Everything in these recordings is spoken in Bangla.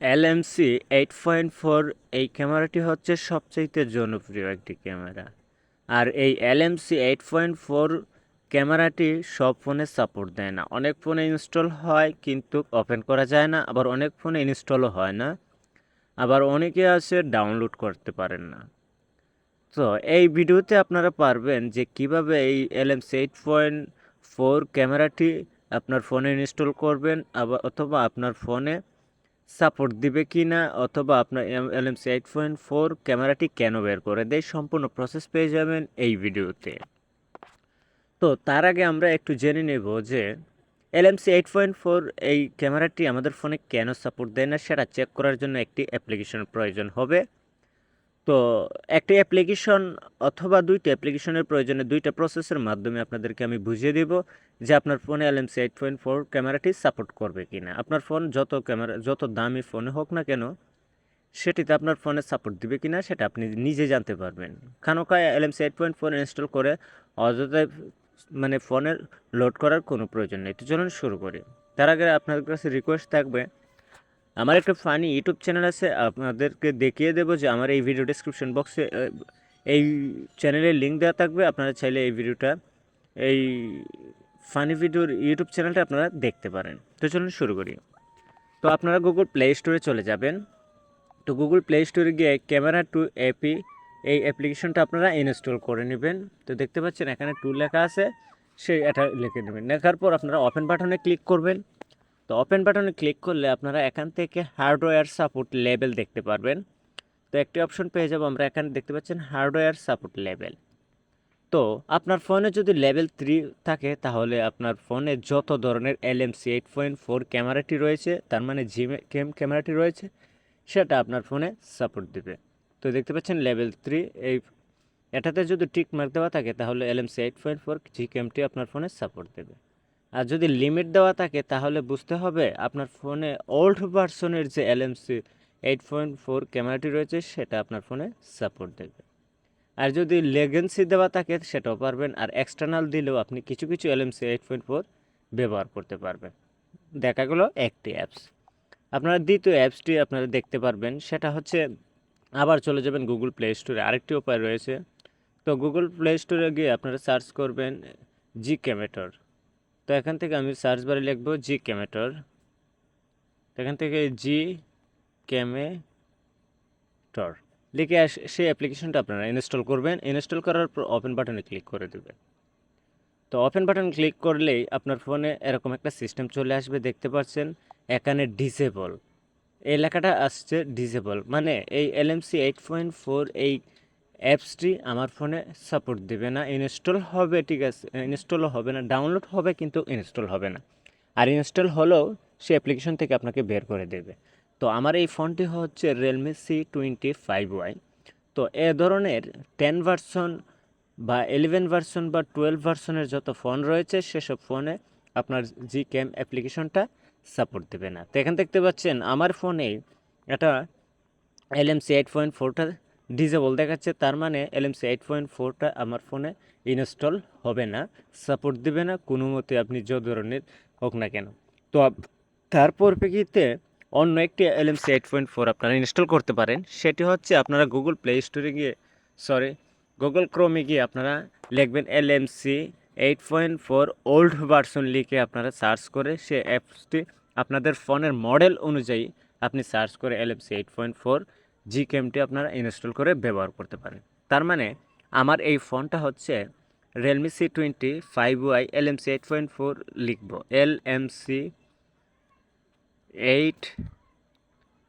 এলএমসি এইট পয়েন্ট ফোর, এই ক্যামেরাটি হচ্ছে সবচাইতে জনপ্রিয় একটি ক্যামেরা। আর এই এলএমসি এইট পয়েন্ট ফোর ক্যামেরাটি সব ফোনে সাপোর্ট দেয় না। অনেক ফোনে ইনস্টল হয় কিন্তু ওপেন করা যায় না, আবার অনেক ফোনে ইনস্টলও হয় না। আবার অনেকে আছে ডাউনলোড করতে পারেন না। তো এই ভিডিওতে আপনারা পারবেন যে কীভাবে এই এলএমসি এইট পয়েন্ট ফোর ক্যামেরাটি আপনার ফোনে ইনস্টল করবেন, আবার অথবা আপনার ফোনে সাপোর্ট দিবে কি না অথবা আপনার এলএমসি এইট পয়েন্ট ফোর ক্যামেরাটি কেন বের করে দেয় সম্পূর্ণ প্রসেস পেয়ে যাবেন এই ভিডিওতে। তো তার আগে আমরা একটু জেনে নেব যে এলএমসি এইট পয়েন্ট ফোর এই ক্যামেরাটি আমাদের ফোনে কেন সাপোর্ট দেয় না সেটা চেক করার জন্য একটি অ্যাপ্লিকেশন প্রয়োজন হবে। তো একটি অ্যাপ্লিকেশন অথবা দুইটা অ্যাপ্লিকেশনের প্রয়োজনে দুইটা প্রসেসের মাধ্যমে আপনাদেরকে আমি বুঝিয়ে দেব যে আপনার ফোনে এলএমসি এইট পয়েন্ট ফোর ক্যামেরাটি সাপোর্ট করবে কি না আপনার ফোন যত ক্যামেরা যত দামি ফোনে হোক না কেন, সেটিতে আপনার ফোনে সাপোর্ট দিবে কি না সেটা আপনি নিজে জানতে পারবেন। খানোকা LMC eight point four install করে অযথায় মানে ফোনের লোড করার কোনো প্রয়োজন নেই। তো চলুন শুরু করি। তার আগে আপনাদের কাছে রিকোয়েস্ট থাকবে আমার একটা ফানি ইউটিউব চ্যানেল আছে, আপনাদেরকে দেখিয়ে দেবো যে আমার এই ভিডিও ডিসক্রিপশন বক্সে এই চ্যানেলের লিঙ্ক দেওয়া থাকবে, আপনারা চাইলে এই ভিডিওটা এই ফানি ভিডিওর ইউটিউব চ্যানেলটা আপনারা দেখতে পারেন। তো চলুন শুরু করি। তো আপনারা গুগল প্লে স্টোরে চলে যাবেন। তো গুগল প্লে স্টোরে গিয়ে ক্যামেরা টু এপি এই অ্যাপ্লিকেশনটা আপনারা ইনস্টল করে নেবেন। তো দেখতে পাচ্ছেন এখানে টু লেখা আছে সেই এটা লিখে নেবেন। লেখার পর আপনারা ওপেন বাটনে ক্লিক করবেন। তো ওপেন বাটনে ক্লিক করলে আপনারা এখান থেকে হার্ডওয়্যার সাপোর্ট লেভেল দেখতে পারবেন। তো একটি অপশন পেয়ে যাব, আমরা এখানে দেখতে পাচ্ছেন হার্ডওয়্যার সাপোর্ট লেভেল তো আপনার ফোনে যদি লেভেল থ্রি থাকে, তাহলে আপনার ফোনে যত ধরনের এলএমসি এইট পয়েন্ট ফোর ক্যামেরাটি রয়েছে, তার মানে জি কেম ক্যামেরাটি রয়েছে, সেটা আপনার ফোনে সাপোর্ট দেবে। তো দেখতে পাচ্ছেন লেভেল থ্রি এই এটাতে যদি টিক মার্ক দেওয়া থাকে, তাহলে LMC eight point four G ক্যামটি আপনার ফোনে সাপোর্ট দেবে। আর যদি লিমিট দেওয়া থাকে, তাহলে বুঝতে হবে আপনার ফোনে ওল্ড ভার্সনের যে এলএমসি এইট পয়েন্ট ফোর ক্যামেরাটি রয়েছে, সেটা আপনার ফোনে সাপোর্ট দেবে। আর যদি লেগেন্সি দেওয়া থাকে, সেটাও পারবেন। আর এক্সটার্নাল দিলেও আপনি কিছু কিছু এলএমসি এইট পয়েন্ট ফোর ব্যবহার করতে পারবেন। দেখা গেলো একটি অ্যাপস আপনারা দ্বিতীয় অ্যাপসটি আপনারা দেখতে পারবেন। সেটা হচ্ছে, আবার চলে যাবেন গুগল প্লে স্টোরে আরেকটি উপায় রয়েছে। তো গুগল প্লে স্টোরে গিয়ে আপনারা সার্চ করবেন জি ক্যামেটর তো এখান থেকে আমি সার্চ বারে লিখব জি ক্যামেটর এখান থেকে জি ক্যামেটর লিখে সেই অ্যাপ্লিকেশনটা আপনারা ইনস্টল করবেন। ইনস্টল করার পর ওপেন বাটনে ক্লিক করে দেবেন। তো ওপেন বাটন ক্লিক করলেই আপনার ফোনে এরকম একটা সিস্টেম চলে আসবে, দেখতে পাচ্ছেন? এখানে ডিসেবল এই লেখাটা আসছে ডিসেবল মানে এই এলএমসি এইট পয়েন্ট ফোর এই অ্যাপসটি আমার ফোনে সাপোর্ট দেবে না। ইনস্টল হবে, ঠিক আছে ইনস্টলও হবে না, ডাউনলোড হবে কিন্তু ইনস্টল হবে না। আর ইনস্টল হলেও সে অ্যাপ্লিকেশন থেকে আপনাকে বের করে দেবে। তো আমার এই ফোনটি হচ্ছে Realme C twenty five Y তো এ ধরনের টেন ভার্সন বা ইলেভেন ভার্সন বা টুয়েলভ ভার্সনের যত ফোন রয়েছে, সেসব ফোনে আপনার জি ক্যাম অ্যাপ্লিকেশনটা সাপোর্ট দেবে না। তো এখানে দেখতে পাচ্ছেন, আমার ফোনে এটা এলএমসি এইট পয়েন্ট ফোরটা ডিজেবল দেখাচ্ছে, তার মানে এলএমসি এইট পয়েন্ট ফোরটা আমার ফোনে ইনস্টল হবে না সাপোর্ট দেবে না, কোনো মতে আপনি যে ধরনের হোক না কেন। তো তার পরিপ্রেক্ষিতে অন্য একটি এলএমসি এইট পয়েন্ট ফোর আপনারা ইনস্টল করতে পারেন, সেটি হচ্ছে আপনারা গুগল প্লে স্টোরে গিয়ে সরি গুগল ক্রোমে গিয়ে আপনারা লিখবেন LMC eight point four old version লিখে আপনারা সার্চ করে, সে অ্যাপসটি আপনাদের ফোনের মডেল অনুযায়ী আপনি সার্চ করে LMC eight point four G ক্যামটি আপনারা ইনস্টল করে ব্যবহার করতে পারেন। তার মানে আমার এই ফোনটা হচ্ছে Realme C twenty five Y L M C eight point four লিখব। L M C eight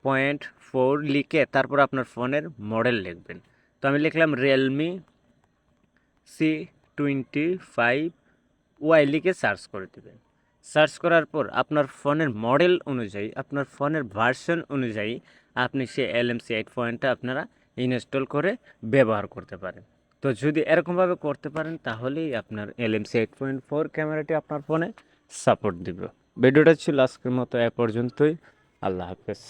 point four লিখে তারপর আপনার ফোনের মডেল লিখবেন। তো আমি লিখলাম Realme C twenty five Y লিখে সার্চ করে দেবেন। সার্চ করার পর আপনার ফোনের মডেল অনুযায়ী, আপনার ফোনের ভার্সন অনুযায়ী আপনি সে এল এম সি এইট পয়েন্টটা আপনারা ইনস্টল করে ব্যবহার করতে পারেন। তো যদি এরকমভাবে করতে পারেন, তাহলেই আপনার L M C eight point four ক্যামেরাটি আপনার ফোনে সাপোর্ট দিব। ভিডিওটা ছিল আজকের মতো, এ পর্যন্তই। আল্লাহ হাফেজ।